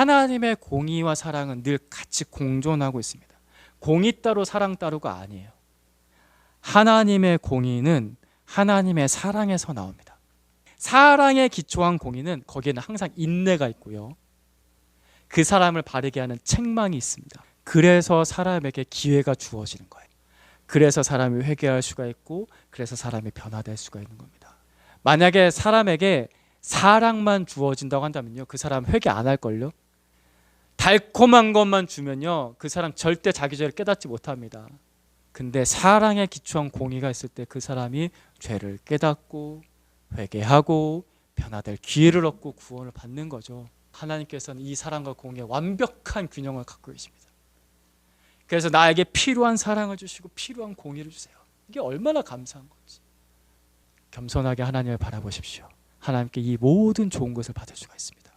하나님의 공의와 사랑은 늘 같이 공존하고 있습니다. 공의 따로 사랑 따로가 아니에요. 하나님의 공의는 하나님의 사랑에서 나옵니다. 사랑에 기초한 공의는 거기에는 항상 인내가 있고요. 그 사람을 바르게 하는 책망이 있습니다. 그래서 사람에게 기회가 주어지는 거예요. 그래서 사람이 회개할 수가 있고 그래서 사람이 변화될 수가 있는 겁니다. 만약에 사람에게 사랑만 주어진다고 한다면요. 그 사람 회개 안 할 걸요. 달콤한 것만 주면요. 그 사람 절대 자기 죄를 깨닫지 못합니다. 근데 사랑에 기초한 공의가 있을 때 그 사람이 죄를 깨닫고 회개하고 변화될 기회를 얻고 구원을 받는 거죠. 하나님께서는 이 사랑과 공의의 완벽한 균형을 갖고 계십니다. 그래서 나에게 필요한 사랑을 주시고 필요한 공의를 주세요. 이게 얼마나 감사한 건지. 겸손하게 하나님을 바라보십시오. 하나님께 이 모든 좋은 것을 받을 수가 있습니다.